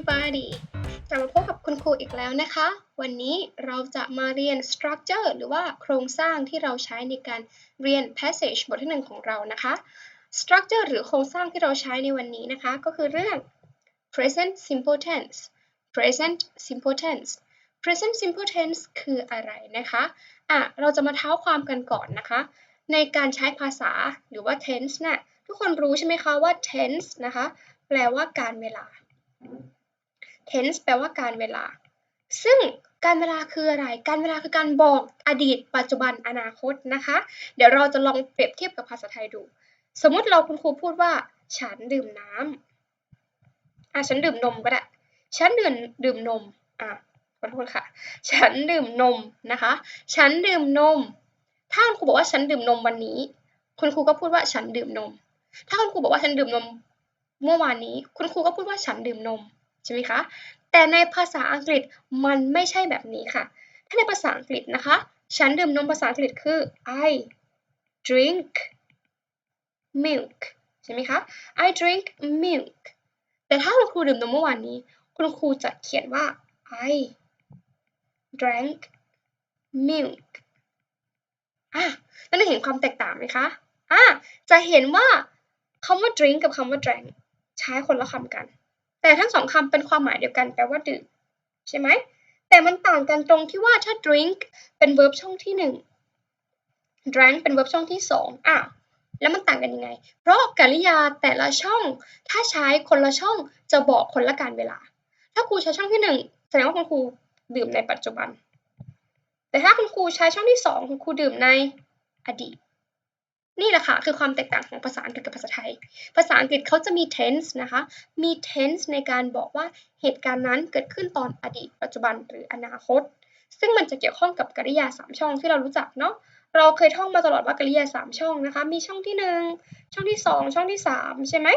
everybody กลับมาพบกับคุณครูอีกแล้วนะคะ วันนี้เราจะมาเรียน structure หรือว่าโครงสร้างที่เราใช้ในการเรียน passage บทที่หนึ่งของเรานะคะ structure หรือโครงสร้างที่เราใช้ในวันนี้นะคะ ก็คือเรื่อง present simple tense present simple tense present simple tense คืออะไรนะคะอะเราจะมาเท้าความกันก่อนนะคะ ในการใช้ภาษาหรือว่า tense น่ะทุกคนรู้ใช่ไหมคะว่า tense นะคะ แปลว่าการเวลา tense แปลว่าการเวลา ซึ่งการเวลาคืออะไร การเวลาคือการบอกอดีต ปัจจุบันอนาคตนะคะ เดี๋ยวเราจะลองเปรียบเทียบกับภาษาไทยดู สมมุติเราคุณครูพูดว่า ฉันดื่มน้ำอะฉันดื่มนมก็ได้ ฉันดื่มดื่มนม อะขอโทษค่ะ ฉันดื่มนมนะคะ ฉันดื่มนม ถ้าคุณครูบอกว่าฉันดื่มนมวันนี้ คุณครูก็พูดว่าฉันดื่มนม ถ้าคุณครูบอกว่าฉันดื่มนมเมื่อวานนี้ คุณครูก็พูดว่าฉันดื่มนม ใช่ไหมคะ แต่ในภาษาอังกฤษมันไม่ใช่แบบนี้ค่ะ ถ้าในภาษาอังกฤษนะคะ ฉันดื่มนมภาษาอังกฤษคือ I drink milk ใช่ไหมคะ I drink milk แต่ถ้าคุณครูดื่มนมเมื่อวานนี้ คุณครูจะเขียนว่า I drank milk อะนั่นได้เห็นความแตกต่างไหมคะอะจะเห็นว่าคำว่า drink กับคำว่า drank ใช้คนละคำกัน แต่ทั้งสองคำเป็นความหมายเดียวกันแปลว่าดื่มใช่ไหมแต่มันต่างกันตรงที่ว่าถ้า drink เป็น verb ช่องที่หนึ่ง drank เป็น verb ช่องที่สองอะแล้วมันต่างกันยังไง เพราะกริยาแต่ละช่อง ถ้าใช้คนละช่องจะบอกคนละการเวลา ถ้าครูใช้ช่องที่หนึ่งแสดงว่าคุณครูดื่มในปัจจุบัน แต่ถ้าคุณครูใช้ช่องที่สองคุณครูดื่มในอดีต นี่แหละค่ะคือความแตกต่างของภาษาอังกฤษกับภาษาไทย ภาษาอังกฤษเขาจะมี tense นะคะ มี tense ในการบอกว่าเหตุการณ์นั้นเกิดขึ้นตอนอดีต ปัจจุบันหรืออนาคต ซึ่งมันจะเกี่ยวข้องกับกริยา3ช่องที่เรารู้จักเนาะ เราเคยท่องมาตลอดว่ากริยา3ช่องนะคะ มีช่องที่1ช่องที่2ช่องที่3ใช่ไหม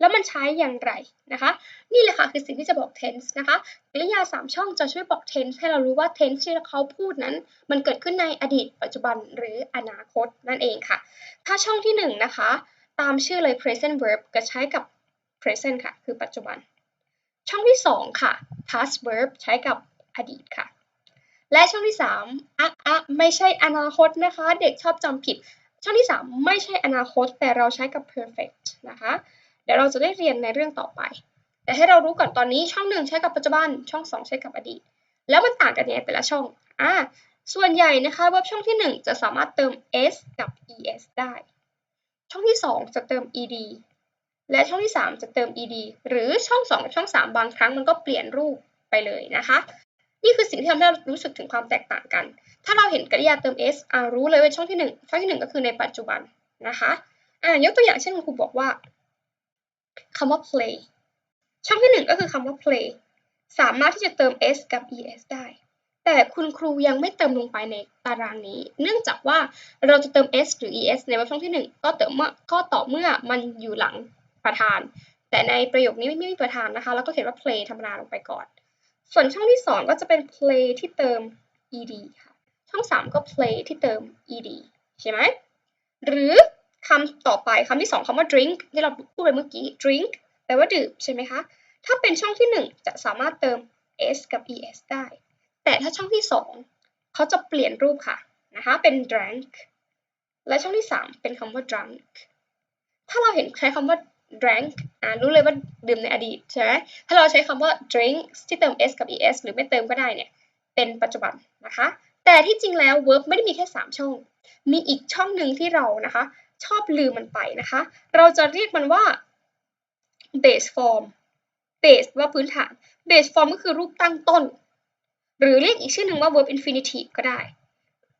แล้วมันใช้อย่างไรนะคะ นี่แหละค่ะคือสิ่งที่จะบอก tense นะคะกริยา 3 ช่องจะช่วยบอก tense ให้เรารู้ว่า tense ที่เขาพูดนั้น มันเกิดขึ้นในอดีต ปัจจุบันหรืออนาคตนั่นเองค่ะ ถ้าช่องที่ 1 นะคะ ตามชื่อเลย present verb ก็ใช้กับ present ค่ะ คือปัจจุบัน ช่องที่ 2 ค่ะ past verb ใช้กับอดีตค่ะ และช่องที่ 3อะอะไม่ใช่อนาคตนะคะ เด็กชอบจำผิด ช่องที่ 3 ไม่ใช่อนาคต แต่เราใช้กับ perfect นะคะ เดี๋ยวเราจะได้เรียนในเรื่องต่อไป แต่ให้เรารู้ก่อนตอนนี้ช่อง1ใช้กับปัจจุบัน ช่อง2ใช้กับอดีต แล้วมันต่างกันยังไงแต่ละช่องอ่าส่วนใหญ่นะคะ verb ช่องที่ 1 จะสามารถเติม s กับ es ได้ ช่องที่ 2 จะเติม ed และช่องที่ 3 จะเติม ed หรือช่อง2กับช่อง 3 บางครั้งมันก็เปลี่ยนรูปไปเลยนะคะ นี่คือสิ่งที่ทำให้เรารู้สึกถึงความแตกต่างกัน ถ้าเราเห็นกริยาเติม s อ่ารู้เลยว่าช่องที่ 1 ช่องที่ 1 ก็คือในปัจจุบันนะคะอ่ายกตัวอย่างเช่นคุณครูบอกว่า คำว่า play ช่องที่1ก็คือคำว่า play สามารถที่จะเติม s กับ es ได้ แต่คุณครูยังไม่เติมลงไปในตารางนี้ เนื่องจากว่าเราจะเติม s หรือ es ในช่องที่ 1 ก็เติมเมื่อก็ต่อเมื่อมันอยู่หลังประธาน แต่ในประโยคนี้ไม่มีประธานนะคะ แล้วก็เขียนว่า play ธรรมดาลงไปก่อน ส่วนช่องที่ 2 ก็จะเป็น play ที่เติม ed ค่ะ ช่อง 3 ก็ play ที่เติม ed ใช่ไหมหรือ คำต่อไปคำที่2คำว่า drink ที่เราพูดไปเมื่อกี้ drink แปลว่าดื่มใช่ไหมคะ ถ้าเป็นช่องที่1จะสามารถเติม s กับ es ได้ แต่ถ้าช่องที่2เขาจะเปลี่ยนรูปค่ะนะคะเป็น drank และช่องที่3เป็นคำว่า drunk ถ้าเราเห็นใช้คำว่า drank อ่ารู้เลยว่าดื่มในอดีตใช่ไหมถ้าเราใช้คำว่า drink ที่เติม s กับ es หรือไม่เติมก็ได้เนี่ยเป็นปัจจุบันนะคะ แต่ที่จริงแล้ว verb ไม่ได้มีแค่ 3 ช่อง มีอีกช่องหนึ่งที่เรานะคะ ชอบลืมมันไปนะคะ เราจะเรียกมันว่า base form base ว่าพื้นฐาน base form ก็คือรูปตั้งต้น หรือเรียกอีกชื่อหนึ่งว่า verb infinitive ก็ได้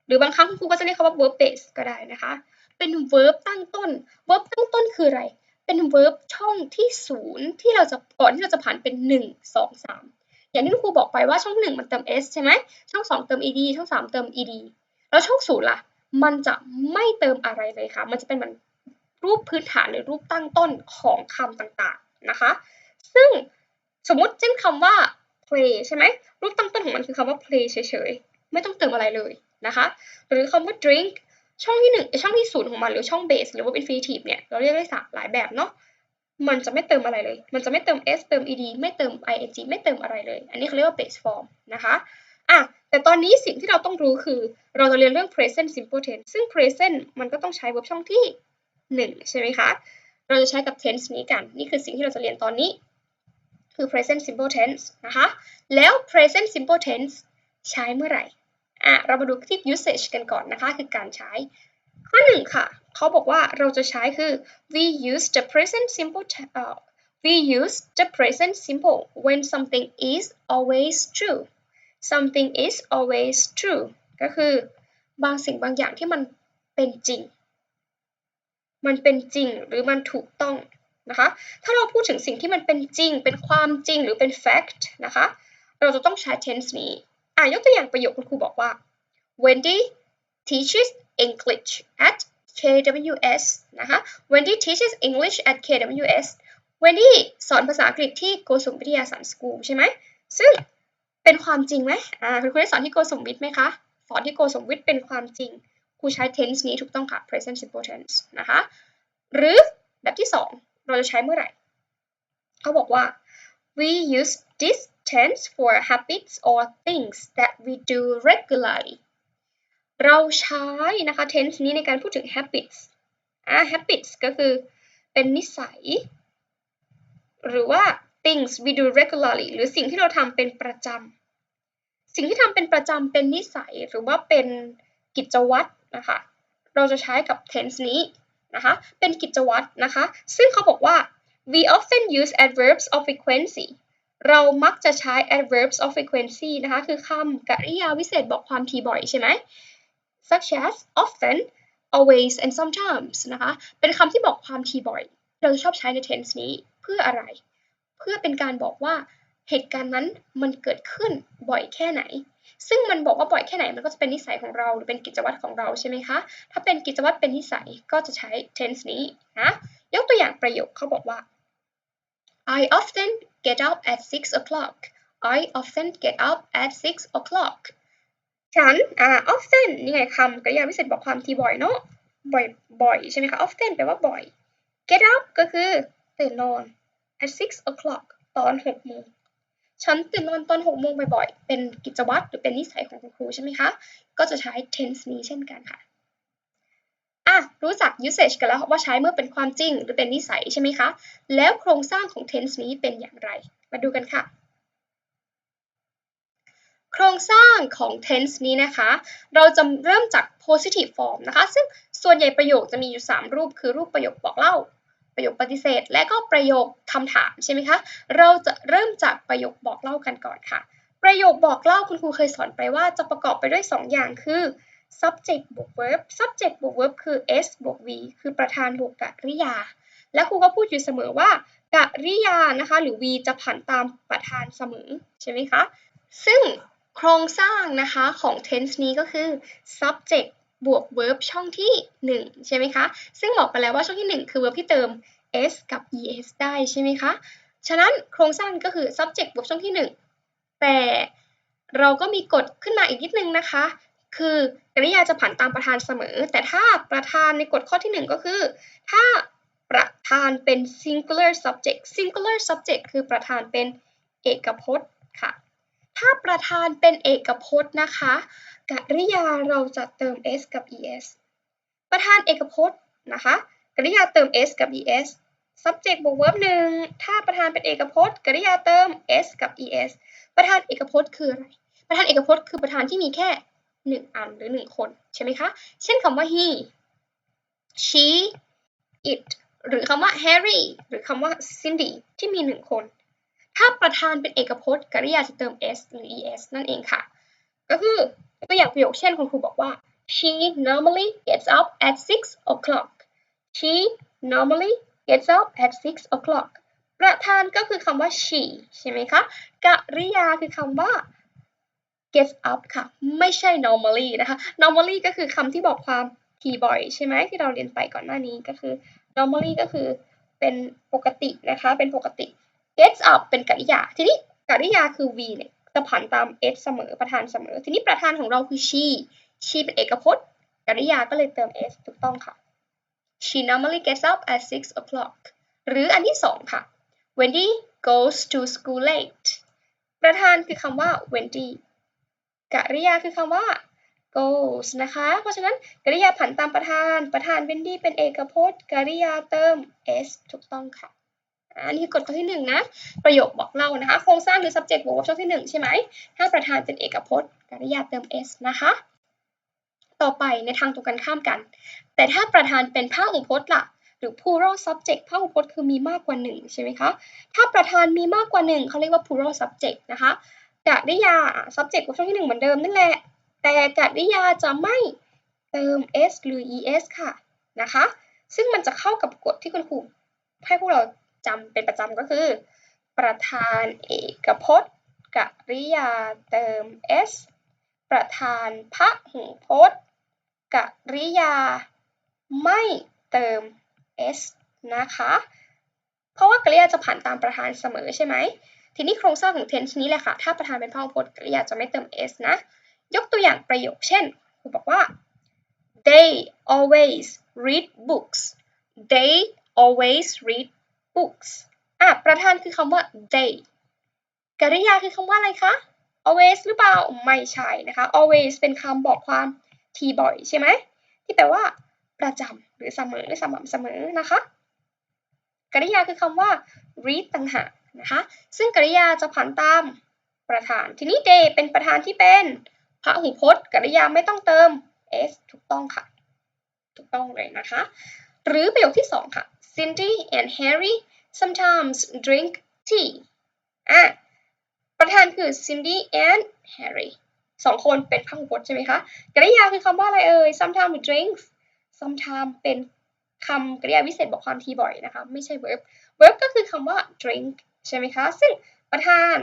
หรือบางครั้งครูก็จะเรียกเขาว่า verb base ก็ได้นะคะ เป็น verb ตั้งต้น verb ตั้งต้นคืออะไร เป็น verb ช่องที่ศูนย์ที่เราจะก่อนที่เราจะผ่านเป็น 1 2 3 อย่างที่ครูบอกไปว่าช่อง 1 มันเติม s ใช่ไหมช่อง 2 เติม ed ช่อง 3 เติม ed แล้วช่องศูนย์ล่ะ มันจะไม่เติมอะไรเลยค่ะ มันจะเป็นเหมือนรูปพื้นฐานหรือรูปตั้งต้นของคำต่างๆนะคะ ซึ่งสมมติเช่นคำว่า play ใช่ไหมรูปตั้งต้นของมันคือคำว่า play เฉยๆ ไม่ต้องเติมอะไรเลยนะคะ หรือคำว่า drink ช่องที่หนึ่งช่องที่ศูนย์ของมันหรือช่อง base หรือว่า infinitive เนี่ยเราเรียกได้หลายแบบเนาะมันจะไม่เติมอะไรเลย มันจะไม่เติม s เติม ed ไม่เติม ing ไม่เติมอะไรเลย อันนี้เขาเรียกว่า base form นะคะ อะ แต่ตอนนี้สิ่งที่เราต้องรู้คือ เราจะเรียนเรื่อง present simple tense ซึ่ง present มันก็ต้องใช้ verb ช่องที่ 1 ใช่ไหมคะ เราจะใช้กับ tense นี้กัน นี่คือสิ่งที่เราจะเรียนตอนนี้ คือ present simple tense นะคะ แล้ว present simple tense ใช้เมื่อไหร่อะเรามาดูที่ usage กันก่อนนะคะ คือการใช้ ข้อหนึ่งค่ะ เขาบอกว่าเราจะใช้คือ we use the present simple uh, we use the present simple when something is always true something is always true ก็คือบางสิ่งบางอย่างที่มันเป็นจริง มันเป็นจริงหรือมันถูกต้องนะคะ ถ้าเราพูดถึงสิ่งที่มันเป็นจริง เป็นความจริงหรือเป็น fact นะคะ เราจะต้องใช้ tense นี้ อะยกตัวอย่างประโยคคุณครูบอกว่า Wendy teaches English at KWS นะคะ Wendy teaches English at KWS Wendy สอนภาษาอังกฤษที่โกสุมวิทยาศาสตร์สกูลใช่ไหม ซึ่ง เป็นความจริงไหมอ่าคุณครูได้สอนที่โกสุมวิทไหมคะ สอนที่โกสุมวิทเป็นความจริง ครูใช้ tense นี้ถูกต้องค่ะ present simple tense นะคะ หรือแบบที่สองเราจะใช้เมื่อไหร่ เขาบอกว่า we use this tense for habits or things that we do regularly เราใช้นะคะ tense นี้ในการพูดถึง habits อ่า habits ก็คือเป็นนิสัย หรือว่า things we do regularly หรือสิ่งที่เราทำเป็นประจำสิ่งที่ทำเป็นประจำเป็นนิสัยหรือว่าเป็นกิจวัตรนะคะเราจะใช้กับ tense นี้นะคะเป็นกิจวัตรนะคะซึ่งเขาบอกว่า we often use adverbs of frequency เรามักจะใช้ adverbs of frequency นะคะคือคำกริยาวิเศษบอกความทีบ่อยใช่ไหม such as often always and sometimes นะคะ เป็นคำที่บอกความทีบ่อย เราชอบใช้ใน tense นี้เพื่ออะไร เพื่อเป็นการบอกว่าเหตุการณ์นั้นมันเกิดขึ้นบ่อยแค่ไหน ซึ่งมันบอกว่าบ่อยแค่ไหนมันก็จะเป็นนิสัยของเราหรือเป็นกิจวัตรของเราใช่ไหมคะ ถ้าเป็นกิจวัตรเป็นนิสัยก็จะใช้ tense นี้นะ ยกตัวอย่างประโยคเขาบอกว่า I often get up at six o'clock I often get up at six o'clock ฉันอ่า often นี่ไงคำกริยาวิเศษบอกความทีบ่อยเนาะบ่อยบ่อยใช่ไหมคะ often แปลว่าบ่อย get up ก็คือตื่นนอน at six o'clock ตอนหกโมงฉันตื่นนอนตอนหกโมงบ่อยๆ เป็นกิจวัตรหรือเป็นนิสัยของคุณครูใช่ไหมคะ ก็จะใช้ tense นี้เช่นกันค่ะ อะ รู้จัก usage กันแล้วว่าใช้เมื่อเป็นความจริงหรือเป็นนิสัยใช่ไหมคะ แล้วโครงสร้างของ tense นี้เป็นอย่างไร มาดูกันค่ะ โครงสร้างของ tense นี้นะคะ เราจะเริ่มจาก positive form นะคะ ซึ่งส่วนใหญ่ประโยคจะมีอยู่ 3 รูป คือรูปประโยคบอกเล่า ประโยคปฏิเสธ และก็ประโยคคำถามใช่ไหมคะ เราจะเริ่มจากประโยคบอกเล่ากันก่อนค่ะ ประโยคบอกเล่าคุณครูเคยสอนไปว่าจะประกอบไปด้วย 2 อย่างคือ subject บวก verb subject บวก verb คือ s บวก v คือประธานบวกกริยา และครูก็พูดอยู่เสมอว่ากริยานะคะ หรือ v จะผันตามประธานเสมอใช่ไหมคะ ซึ่งโครงสร้างนะคะของ tense นี้ก็คือ subject บวก verb ช่องที่ 1 ใช่ไหมคะ ซึ่งบอกไปแล้วว่าช่องที่ 1 คือ verb ที่เติม s กับ es ได้ใช่ไหมคะ ฉะนั้นโครงสร้างก็คือ subject บวกช่องที่ 1 แต่เราก็มีกฎขึ้นมาอีกนิดนึงนะคะ คือกริยาจะผันตามประธานเสมอ แต่ถ้าประธานในกฎข้อที่ 1 ก็คือ ถ้าประธานเป็น singular subject singular subject คือประธานเป็นเอกพจน์ค่ะ ถ้าประธานเป็นเอกพจน์นะคะ กริยาเราจะเติม s กับ es ประธานเอกพจน์นะคะ กริยาเติม s กับ es subject บวก verb หนึ่งถ้าประธานเป็นเอกพจน์ กริยาเติม s กับ es ประธานเอกพจน์คืออะไร ประธานเอกพจน์คือประธานที่มีแค่หนึ่งอันหรือหนึ่งคนใช่ไหมคะ เช่นคำว่า he she it หรือคำว่า Harry หรือคำว่า Cindy ที่มีหนึ่งคน ถ้าประธานเป็นเอกพจน์ กริยาจะเติม s หรือ es นั่นเองค่ะ ก็คือ ตัวอย่างประโยคเช่นคุณครูบอกว่า she normally gets up at six o'clock she normally gets up at six o'clock ประธานก็คือคำว่า she ใช่ไหมคะกริยาคือคำว่า gets up ค่ะ ไม่ใช่ normally นะคะ normally ก็คือคำที่บอกความทีบ่อยใช่ไหมที่เราเรียนไปก่อนหน้านี้ก็คือ normally ก็คือเป็นปกตินะคะ เป็นปกติ gets up เป็นกริยา ทีนี้กริยาคือ v เนี่ย จะผันตาม s เสมอประธานเสมอ ทีนี้ประธานของเราคือ she she เป็นเอกพจน์กริยาก็เลยเติม s ถูกต้องค่ะ she normally gets up at six o'clock หรืออันที่สองค่ะ Wendy goes to school late ประธานคือคำว่า Wendy กริยาคือคำว่า goes นะคะ เพราะฉะนั้นกริยาผันตามประธาน ประธาน Wendy เป็นเอกพจน์กริยาเติม s ถูกต้องค่ะ อันนี้กฎข้อที่หนึ่งนะประโยคบอกเล่านะคะ โครงสร้างหรือ subject บวกกับช่องที่หนึ่งใช่ไหมถ้าประธานเป็นเอกพจน์กริยาเติม s นะคะ ต่อไปในทางตรงกันข้ามกัน แต่ถ้าประธานเป็นพหูพจน์ล่ะ หรือ plural subject พหูพจน์คือมีมากกว่าหนึ่งใช่ไหมคะ ถ้าประธานมีมากกว่าหนึ่งเขาเรียกว่า plural subject นะคะกริยา subject กับช่องที่หนึ่งเหมือนเดิมนั่นแหละ แต่กริยาจะไม่เติม s หรือ es ค่ะนะคะ ซึ่งมันจะเข้ากับกฎที่คุณครูให้พวกเรา จำเป็นประจำก็คือ ประธานเอกพจน์กริยาเติม s ประธานพหูพจน์กริยาไม่เติม s นะคะ เพราะว่ากริยาจะผ่านตามประธานเสมอใช่ไหม ทีนี้โครงสร้างของ tense นี้แหละค่ะ ถ้าประธานเป็นพหูพจน์กริยาจะไม่เติม s นะ ยกตัวอย่างประโยคเช่นครูบอกว่า they always read books they always read books อะประธานคือคำว่า they กริยาคือคำว่าอะไรคะ always หรือเปล่า ไม่ใช่นะคะ always เป็นคำบอกความทีบ่อยใช่ไหม ที่แปลว่าประจำหรือเสมอสม่ำเสมอนะคะ กริยาคือคำว่า read ต่างหากนะคะ ซึ่งกริยาจะผันตามประธาน ทีนี้ they เป็นประธานที่เป็นพระหูพจน์ กริยาไม่ต้องเติม s ถูกต้องค่ะ ถูกต้องเลยนะคะ หรือประโยคที่สองค่ะ Cindy and Harry sometimes drink tea อะประธานคือ Cindy and Harry สองคนเป็นพหูพจน์ใช่ไหมคะ กริยาคือคำว่าอะไรเอ่ย sometimes drinks sometimes เป็นคำกริยาวิเศษบอกความทีบ่อยนะคะ ไม่ใช่ verb verb ก็คือคำว่า drink ใช่ไหมคะ ซึ่งประธาน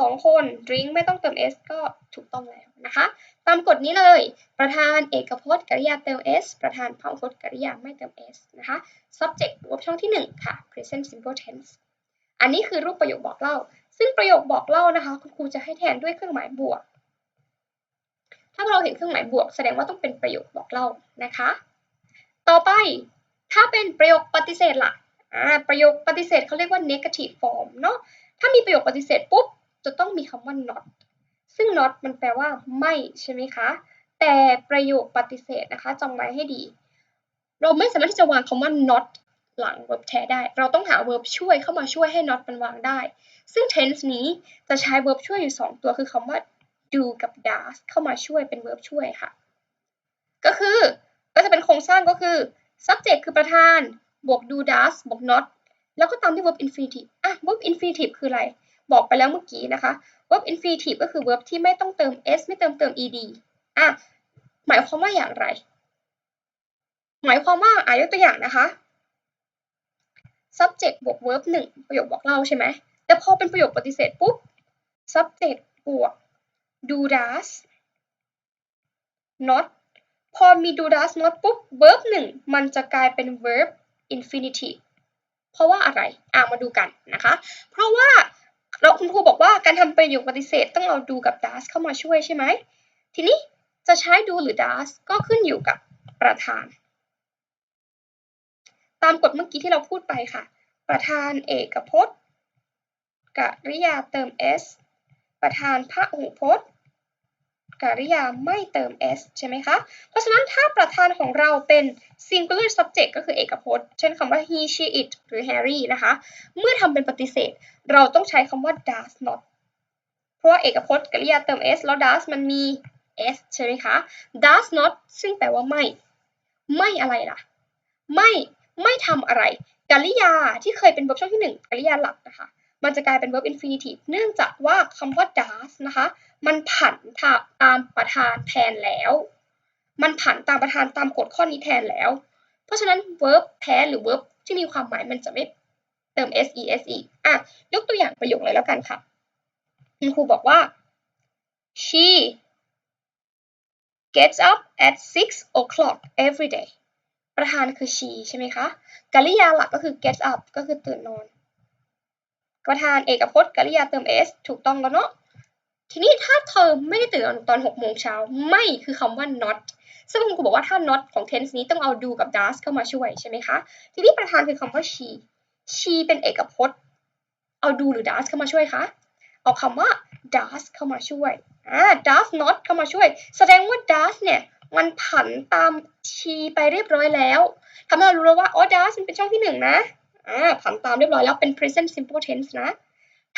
สองคน drink ไม่ต้องเติม s ก็ถูกต้องแล้วนะคะ ตามกฎนี้เลย ประธานเอกพจน์กริยาเติม s ประธานพหูพจน์กริยาไม่เติม s นะคะ subject บวกช่องที่ 1 ค่ะ present simple tense อันนี้คือรูปประโยคบอกเล่า ซึ่งประโยคบอกเล่านะคะ คุณครูจะให้แทนด้วยเครื่องหมายบวก ถ้าเราเห็นเครื่องหมายบวก แสดงว่าต้องเป็นประโยคบอกเล่านะคะ ต่อไปถ้าเป็นประโยคปฏิเสธล่ะอ่าประโยคปฏิเสธเขาเรียกว่า negative form เนาะถ้ามีประโยคปฏิเสธปุ๊บ จะต้องมีคำว่า not ซึ่ง not มันแปลว่าไม่ใช่ไหมคะ แต่ประโยคปฏิเสธนะคะจำไว้ให้ดี เราไม่สามารถที่จะวางคำว่า not หลัง verb แท้ได้ เราต้องหา verb ช่วยเข้ามาช่วยให้ not มันวางได้ ซึ่ง tense นี้จะใช้ verb ช่วยอยู่ 2 ตัวคือคำว่า do กับ does เข้ามาช่วยเป็น verb ช่วยค่ะ ก็คือก็จะเป็นโครงสร้างก็คือ subject คือประธาน บวก do does บวก not แล้วก็ตามด้วย verb infinitive อะ verb infinitive คืออะไร บอกไปแล้วเมื่อกี้นะคะ verb infinitive ก็คือ verb ที่ไม่ต้องเติม s ไม่เติมเติม ed อะหมายความว่าอย่างไร หมายความว่าอะยกตัวอย่างนะคะ subject บวก verb หนึ่งประโยคบอกเล่าใช่ไหมแต่พอเป็นประโยคปฏิเสธปุ๊บ subject บวก do does not พอมี do does not ปุ๊บ verb หนึ่งมันจะกลายเป็น verb infinitive เพราะว่าอะไร อะมาดูกันนะคะ เพราะว่า เราคุณครูบอกว่าการทำประโยคปฏิเสธต้องเอาดูกับ does เข้ามาช่วยใช่ไหม ทีนี้จะใช้ดูหรือ does ก็ขึ้นอยู่กับประธาน ตามกฎเมื่อกี้ที่เราพูดไปค่ะ ประธานเอกพจน์กริยาเติม s ประธานพระหูพจน์ กริยาไม่เติม s ใช่ไหมคะ เพราะฉะนั้นถ้าประธานของเราเป็น singular subject ก็คือเอกพจน์ เช่นคำว่า he she it หรือ Harry นะคะ เมื่อทำเป็นปฏิเสธ เราต้องใช้คำว่า does not เพราะว่าเอกพจน์กริยาเติม s แล้ว does มันมี s ใช่ไหมคะ does not ซึ่งแปลว่าไม่ ไม่อะไรล่ะ ไม่ ไม่ทำอะไรกริยาที่เคยเป็น verb ช่องที่ 1กริยาหลักนะคะ มันจะกลายเป็น verb infinitive เนื่องจากว่าคำว่า does นะคะ มันผันตามประธานแทนแล้ว มันผันตามประธานตามกฎข้อนี้แทนแล้ว เพราะฉะนั้น verb แท้หรือ verb ที่มีความหมายมันจะไม่เติม s e s e อะยกตัวอย่างประโยคเลยแล้วกันค่ะ คุณครูบอกว่า she gets up at six o'clock every day ประธานคือ she ใช่ไหมคะกริยาหลักก็คือ get up ก็คือตื่นนอน ประธานเอกพจน์กริยาเติม s ถูกต้องแล้วเนาะทีนี้ถ้าเธอไม่ได้ตื่นตอน6โมงเช้าไม่คือคำว่า not ซึ่งคุณครูบอกว่าถ้า not ของ tense นี้ต้องเอา do กับ does เข้ามาช่วยใช่ไหมคะ ทีนี้ประธานคือคำว่า she she เป็นเอกพจน์ เอา do หรือ does เข้ามาช่วยคะ เอาคำว่า does เข้ามาช่วยอ่า does not เข้ามาช่วย แสดงว่า does เนี่ยมันผันตาม she ไปเรียบร้อยแล้วทำให้เรารู้แล้วว่าอ๋อ does มันเป็นช่องที่หนึ่งนะ อ่าผันตามเรียบร้อยแล้วเป็น present simple tense นะ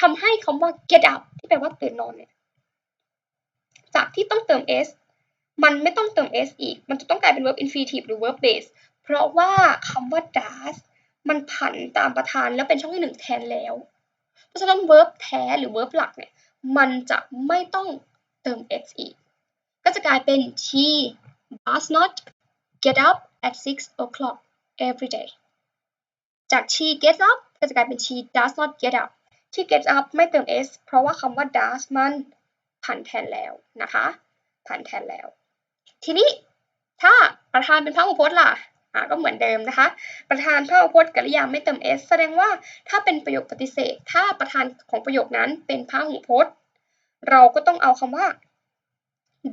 ทำให้คำว่า get up ที่แปลว่าตื่นนอนเนี่ยจากที่ต้องเติม s มันไม่ต้องเติม s อีก มันจะต้องกลายเป็น verb infinitive หรือ verb base เพราะว่าคำว่า does มันผันตามประธานแล้วเป็นช่องที่หนึ่งแทนแล้ว เพราะฉะนั้น verb แท้หรือ verb หลักเนี่ย มันจะไม่ต้องเติม s อีก ก็จะกลายเป็น she does not get up at six o'clock every day จาก she gets up ก็จะกลายเป็น she does not get up she gets up ไม่เติม s เพราะว่าคำว่า does มันผันแทนแล้วนะคะผันแทนแล้ว ทีนี้ถ้าประธานเป็นพหูพจน์ล่ะอ่าก็เหมือนเดิมนะคะ ประธานพหูพจน์กริยาไม่เติม s แสดงว่าถ้าเป็นประโยคปฏิเสธ ถ้าประธานของประโยคนั้นเป็นพหูพจน์ เราก็ต้องเอาคำว่า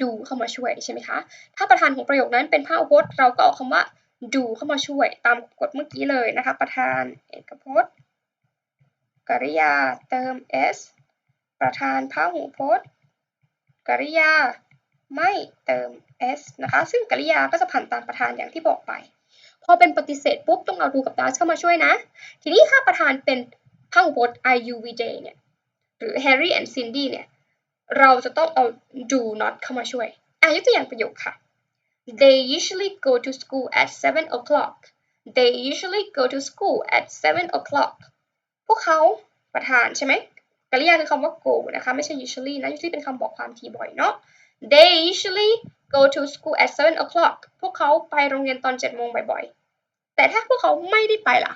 do เข้ามาช่วยใช่ไหมคะ ถ้าประธานของประโยคนั้นเป็นพหูพจน์เราก็เอาคำว่า do เข้ามาช่วยตามกฎเมื่อกี้เลยนะคะ ประธานเอกพจน์กริยาเติม s ประธานพหูพจน์กริยาไม่เติม s นะคะ ซึ่งกริยาก็จะผันตามประธานอย่างที่บอกไป พอเป็นปฏิเสธปุ๊บต้องเอา do กับ does เข้ามาช่วยนะ ทีนี้ถ้าประธานเป็นพหูพจน์ I U V J เนี่ย หรือ Harry and Cindy เนี่ย เราจะต้องเอา do not เข้ามาช่วยอะยกตัวอย่างประโยคค่ะ They usually go to school at seven o'clock They usually go to school at seven o'clock พวกเขาประธานใช่ไหมกริยาคือคำว่า go นะคะไม่ใช่ usually นะ usually เป็นคำบอกความทีบ่อยเนาะ They usually go to school at seven o'clock พวกเขาไปโรงเรียนตอนเจ็ดโมงบ่อยๆ แต่ถ้าพวกเขาไม่ได้ไปล่ะ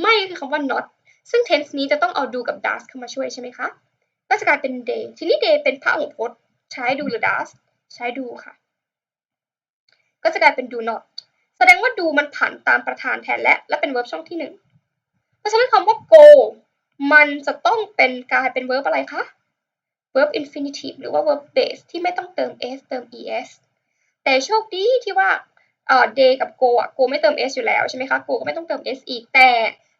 ไม่คือคำว่า not ซึ่ง tense นี้จะต้องเอา do กับ does เข้ามาช่วยใช่ไหมคะก็จะกลายเป็น day ทีนี้ day เป็นพหูพจน์ ใช้ do หรือ does ใช้ do ค่ะ ก็จะกลายเป็น do not แสดงว่า do มันผันตามประธานแทนและ และเป็น verb ช่องที่หนึ่งเพราะฉะนั้นคำว่า go มันจะต้องเป็นกลายเป็น verb อะไรคะ verb infinitive หรือว่า verb base ที่ไม่ต้องเติม s เติม es แต่โชคดีที่ว่าเอ่อ day กับ go อะ go ไม่เติม s อยู่แล้วใช่ไหมคะ go ก็ไม่ต้องเติม s อีก แต่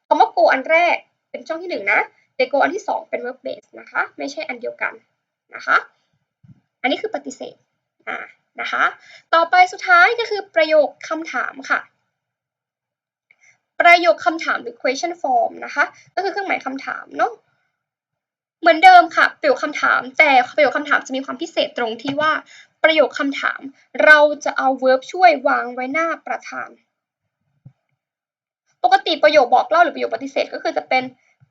คำว่า go อันแรกเป็นช่องที่หนึ่งนะ แต่ go อันที่สองเป็น verb base นะคะ ไม่ใช่อันเดียวกันนะคะ อันนี้คือปฏิเสธอ่า นะคะ ต่อไปสุดท้ายก็คือประโยคคำถามค่ะ ประโยคคำถามหรือ question form นะคะ ก็คือเครื่องหมายคำถามเนาะเหมือนเดิมค่ะ ประโยคคำถาม แต่ประโยคคำถามจะมีความพิเศษตรงที่ว่าประโยคคำถาม เราจะเอา verb ช่วยวางไว้หน้าประธาน ปกติประโยคบอกเล่าหรือประโยคปฏิเสธก็คือจะเป็น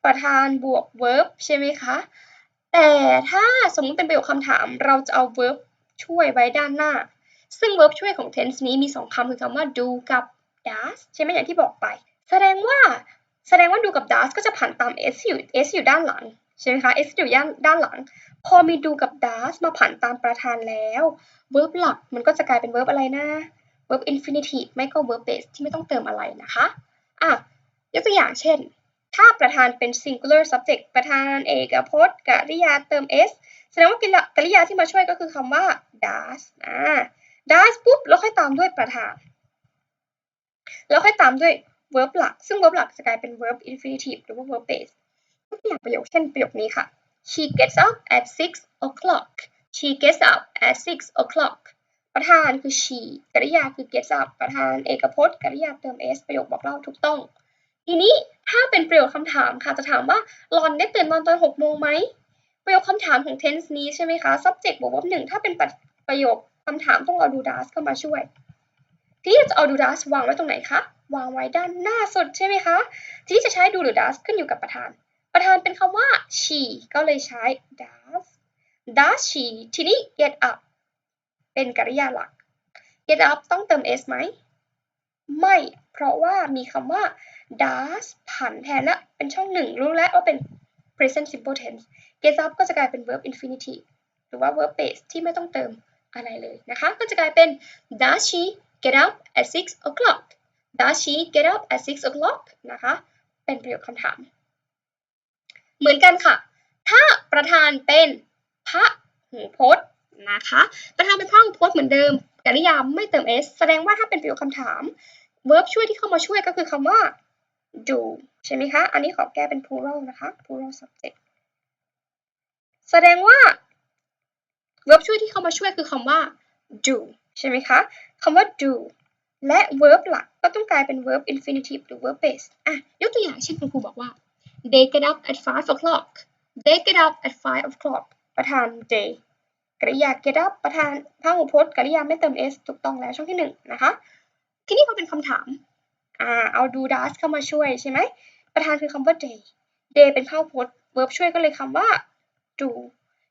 ประธานบวก verb ใช่ไหมคะ แต่ถ้าสมมติเป็นประโยคคำถาม เราจะเอา verb ช่วยไว้ด้านหน้า ซึ่ง verb ช่วยของ tense นี้มีสองคำคือคำว่า do กับ does ใช่ไหมอย่างที่บอกไป แสดงว่าแสดงว่า do กับ does ก็จะผ่านตาม s อยู่ s อยู่ด้านหลังใช่ไหมคะ s อยู่ด้านหลัง พอมี do กับ does มาผ่านตามประธานแล้ว verb หลักมันก็จะกลายเป็น verb อะไรนะ verb infinitive ไม่ก็ verb base ที่ไม่ต้องเติมอะไรนะคะอะยกตัวอย่างเช่น ถ้าประธานเป็น singular subject ประธานเอกพจน์กริยาเติม s แสดงว่ากริยาที่มาช่วยก็คือคำว่า does อ่า does ปุ๊บแล้วค่อยตามด้วยประธาน แล้วค่อยตามด้วย verb หลัก ซึ่ง verb หลักจะกลายเป็น verb infinitive หรือว่า verb base ยกตัวอย่างประโยคเช่นประโยคนี้ค่ะ she gets up at six o'clock she gets up at six o'clock ประธานคือ she กริยาคือ gets up ประธานเอกพจน์กริยาเติม s ประโยคบอกเล่าถูกต้อง ทีนี้ถ้าเป็นประโยคคำถามค่ะจะถามว่าหลอนได้ตื่นนอนตอนหกโมงไหมประโยคคำถามของ tense นี้ใช่ไหมคะ subject บวก verb หนึ่งถ้าเป็นประโยคคำถามต้องเอา do does เข้ามาช่วย ทีนี้จะเอา do does วางไว้ตรงไหนคะวางไว้ด้านหน้าสุดใช่ไหมคะ ทีนี้จะใช้ do หรือ does ขึ้นอยู่กับประธาน ประธานเป็นคำว่า she ก็เลยใช้ does does she ทีนี้ get up เป็นกริยาหลัก get up ต้องเติม s ไหมไม่ เพราะว่ามีคำว่า does ผันแทนละเป็นช่องหนึ่งรู้แล้วว่าเป็น present simple tense get up ก็จะกลายเป็น verb infinitive หรือว่า verb base ที่ไม่ต้องเติมอะไรเลยนะคะ ก็จะกลายเป็น does she get up at six o'clock does she get up at six o'clock นะคะ เป็นประโยคคำถาม เหมือนกันค่ะ ถ้าประธานเป็นพระหูพจน์นะคะ ประธานเป็นพระหูพจน์เหมือนเดิมกริยามไม่เติม s แสดงว่าถ้าเป็นประโยคคำถาม verb ช่วยที่เข้ามาช่วยก็คือคำว่า do ใช่ไหมคะ อันนี้ขอแก้เป็น plural นะคะ plural subject แสดงว่า verb ช่วยที่เข้ามาช่วยคือคำว่า do ใช่ไหมคะคำว่า do และ verb หลักก็ต้องกลายเป็น verb infinitive หรือ verb base อะยกตัวอย่างเช่นคุณครูบอกว่า they get up at five o'clock they get up at five o'clock ประธาน they กริยา get up ประธานพหูพจน์กริยาไม่เติม s ถูกต้องแล้วช่องที่หนึ่งนะคะ ทีนี้พอเป็นคำถาม อ่าเอา do does เข้ามาช่วยใช่ไหมประธานคือคำว่า day day เป็นพหูพจน์ verb ช่วยก็เลยคำว่า do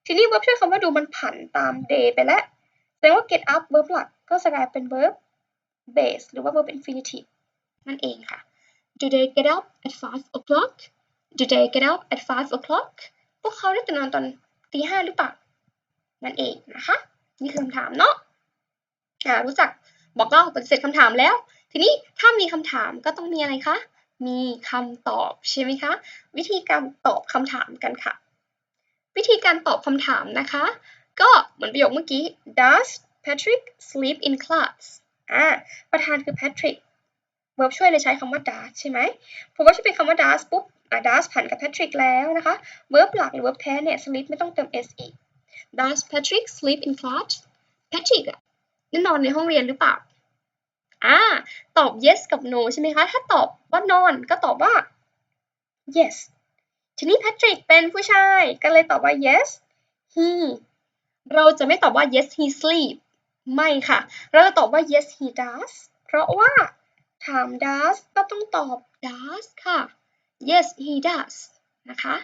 ทีนี้ verb ช่วยคำว่า do มันผันตาม day ไปแล้วแสดงว่า get up verb หลักก็จะกลายเป็น verb base หรือว่า verb infinitive นั่นเองค่ะ Do they get up at five o'clock Do they get up at five o'clock พวกเขาได้ตื่นนอนตอนตีห้าหรือเปล่า นั่นเองนะคะ นี่คือคำถามเนาะอ่ารู้จักบอกเล่าปฏิเสธคำถามแล้ว ทีนี้ถ้ามีคำถามก็ต้องมีอะไรคะ มีคำตอบใช่ไหมคะ วิธีการตอบคำถามกันค่ะ วิธีการตอบคำถามนะคะ ก็เหมือนประโยคเมื่อกี้ Does Patrick sleep in class อ่าประธานคือ Patrick verb ช่วยเลยใช้คำว่า does ใช่ไหมพอ verb ช่วยเป็นคำว่า does ปุ๊บอ่า does ผ่านกับ Patrick แล้วนะคะ verb หลักหรือ verb แท้เนี่ย sleep ไม่ต้องเติม s อีก Does Patrick sleep in class Patrick อะได้นอนในห้องเรียนหรือเปล่า อ่าตอบ yes กับ no ใช่ไหมคะ ถ้าตอบว่านอนก็ตอบว่า yes ทีนี้ Patrick เป็นผู้ชายก็เลยตอบว่า yes he เราจะไม่ตอบว่า yes he sleep ไม่ค่ะ เราจะตอบว่า yes he does เพราะว่าถาม does ก็ต้องตอบ does ค่ะ yes he does นะคะ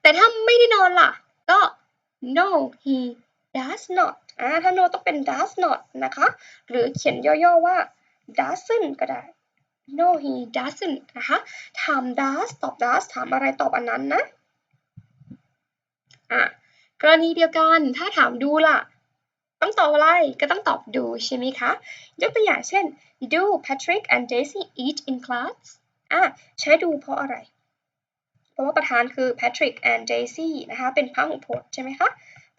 แต่ถ้าไม่ได้นอนล่ะ ก็ no he does not อ่าถ้า no ต้องเป็น does not นะคะ หรือเขียนย่อๆว่า doesn't ก็ได้ no he doesn't นะคะ ถาม does ตอบ does ถามอะไรตอบอันนั้นนะ อะ กรณีเดียวกันถ้าถามดูล่ะ ต้องตอบอะไร ก็ต้องตอบดูใช่ไหมคะ ยกตัวอย่างเช่น do Patrick and Daisy eat in class อะ ใช้ดูเพราะอะไร เพราะว่าประธานคือ Patrick and Daisy นะคะ เป็นพหูพจน์ใช่ไหมคะ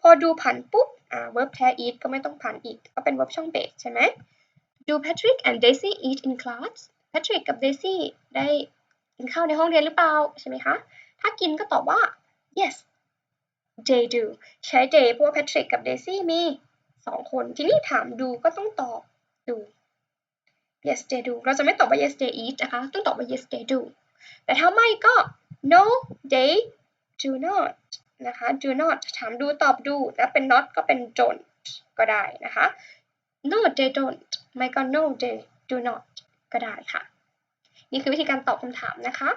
พอดูผันปุ๊บ อ่า verb แท้ eat ก็ไม่ต้องผันอีก ก็เป็น verb ช่องเบสใช่ไหม do Patrick and Daisy eat in class Patrick กับ Daisy ได้กินข้าวในห้องเรียนหรือเปล่าใช่ไหมคะ ถ้ากินก็ตอบว่า yes they do ใช้ they เพราะว่า Patrick กับ Daisy มีสองคน ทีนี้ถามดูก็ต้องตอบดู yes they do เราจะไม่ตอบว่า yes they eat นะคะ ต้องตอบว่า yes they do แต่ถ้าไม่ก็ no they do not นะคะ do not ถามดูตอบดูแล้วเป็น not ก็เป็น don't ก็ได้นะคะ no they don't ไม่ก็ no they do not ก็ได้ค่ะ นี่คือวิธีการตอบคำถามนะคะ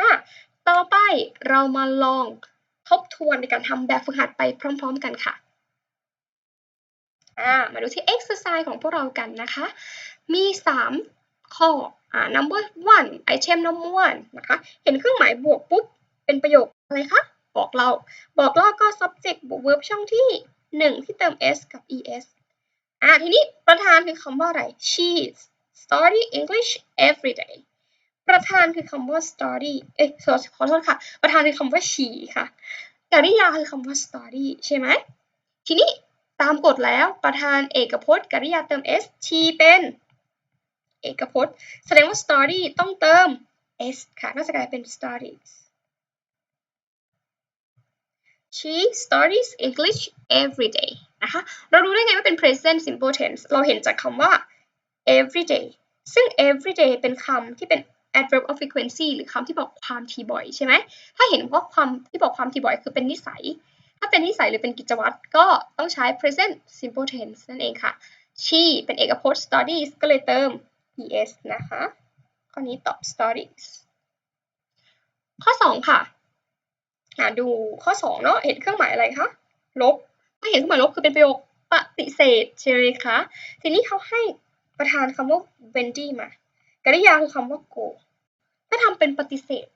อะต่อไปเรามาลองทบทวนในการทำแบบฝึกหัดไปพร้อม ๆ กันค่ะอ่ามาดูที่ exercise ของพวกเรากันนะคะ มี 3 ข้ออ่า number one item number one นะคะ เห็นเครื่องหมายบวกปุ๊บ เป็นประโยคอะไรคะ บอกเรา บอกเล่าก็ subject บวก verb ช่องที่ 1 ที่เติม s กับ es อ่าทีนี้ประธานคือคำว่าอะไร she study English every day ประธานคือคำว่า study เอ้ยขอโทษค่ะ ประธานคือคำว่า she ค่ะกริยาคือคำว่า study ใช่ไหม ทีนี้ตามกฎแล้วประธานเอกพจน์กริยาเติม s she เป็นเอกพจน์ แสดงว่า study ต้องเติม s ค่ะก็จะกลายเป็น studies she studies English every day นะคะ เรารู้ได้ไงว่าเป็น present simple tense เราเห็นจากคำว่า every day ซึ่ง every day เป็นคำที่เป็น adverb of frequency หรือคำที่บอกความถี่บ่อยใช่ไหม ถ้าเห็นว่าความที่บอกความถี่บ่อยคือเป็นนิสัย ถ้าเป็นนิสัยหรือเป็นกิจวัตรก็ต้องใช้ present simple tense นั่นเองค่ะ she เป็นเอกพจน์ studies ก็เลยเติม es นะคะ ข้อนี้ตอบ studies ข้อ 2 ค่ะ ดูข้อ 2 เนาะเห็นเครื่องหมายอะไรคะ ลบ ถ้เห็นเครื่องหมายลบคือเป็นประโยคปฏิเสธใช่ไหมคะ ทีนี้เขาให้ประธานคำว่า Wendy มากริยาคือคำว่า go ถ้าทำเป็นปฏิเสธ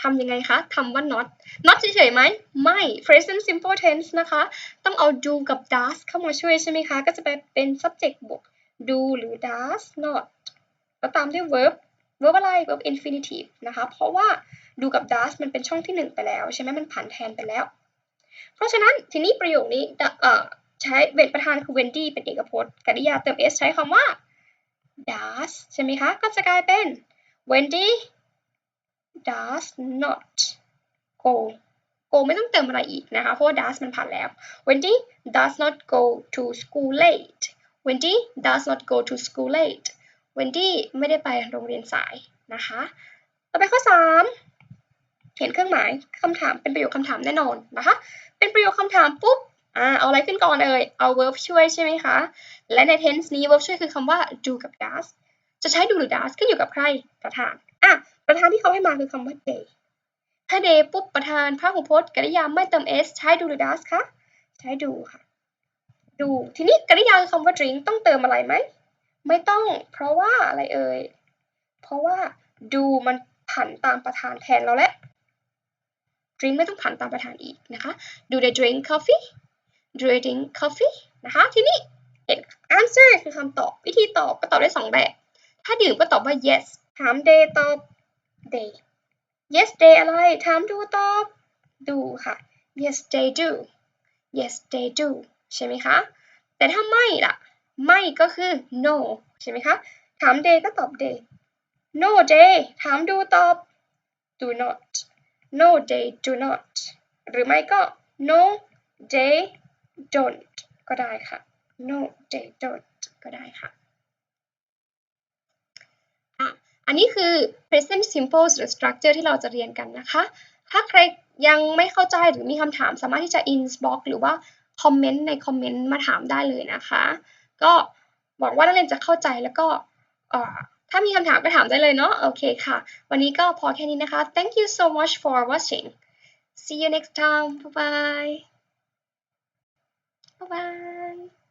ทำยังไงคะทำว่า not not เฉยๆไหม ไม่ present simple tense นะคะ ต้องเอา do กับ does เข้ามาช่วยใช่ไหมคะ ก็จะเป็น subject บวก do หรือ does not แล้วตามด้วย verb verb อะไร verb infinitive นะคะ เพราะว่า do กับ does มันเป็นช่องที่ 1 ไปแล้ว ใช่ไหมมันผ่านแทนไปแล้ว เพราะฉะนั้นทีนี้ประโยคนี้ใช้เวนประธานคือ Wendy เป็นเอกพจน์กริยาเติม s ใช้คำว่า does ใช่ไหมคะ ก็จะกลายเป็น Wendy does not go go ไม่ต้องเติมอะไรอีกนะคะ เพราะว่า does มันผ่านแล้ว Wendy does not go to school late Wendy does not go to school late Wendy ไม่ได้ไปโรงเรียนสายนะคะ ต่อไปข้อ 3 เห็นเครื่องหมายคำถามเป็นประโยคคำถามแน่นอนนะคะ เป็นประโยคคำถามปุ๊บอ่าเอาอะไรขึ้นก่อนเอ่ยเอา verb ช่วยใช่ไหมคะ และใน tense นี้ verb ช่วยคือคำว่า do กับ does จะใช้ do หรือ does ขึ้นอยู่กับใครประธานอะประธานที่เขาให้มาคือคำว่า they ถ้า they ปุ๊บประธานพหูพจน์กริยาไม่เติม s ใช้ do หรือ does คะใช้ do ค่ะ do ทีนี้กริยาคือคำว่า drink ต้องเติมอะไรไหมไม่ต้องเพราะว่าอะไรเอ่ยเพราะว่า do มันผันตามประธานแทนเราแล้ว drink ไม่ต้องผันตามประธานอีกนะคะ do they drink coffee do they drink coffee นะคะ ทีนี้เห็น answer คือคำตอบ วิธีตอบก็ตอบได้สองแบบ ถ้าดื่มก็ตอบว่า yes ถาม they ตอบ they yes they อะไร ถาม do ตอบ do ค่ะ yes they do yes they do ใช่ไหมคะ แต่ถ้าไม่ล่ะ ไม่ก็คือ no ใช่ไหมคะ ถาม they ก็ตอบ they no they ถาม do ตอบ do not no they do not หรือไม่ก็ no they don't ก็ได้ค่ะ no they don't ก็ได้ค่ะอะอันนี้คือ present simple หรือ structure ที่เราจะเรียนกันนะคะ ถ้าใครยังไม่เข้าใจหรือมีคำถามสามารถที่จะ inbox หรือว่าคอมเมนต์ในคอมเมนต์มาถามได้เลยนะคะ ก็หวังว่านักเรียนจะเข้าใจแล้วก็ ถ้ามีคำถามก็ถามได้เลยเนาะโอเคค่ะ วันนี้ก็พอแค่นี้นะคะ thank you so much for watching see you next time bye bye bye bye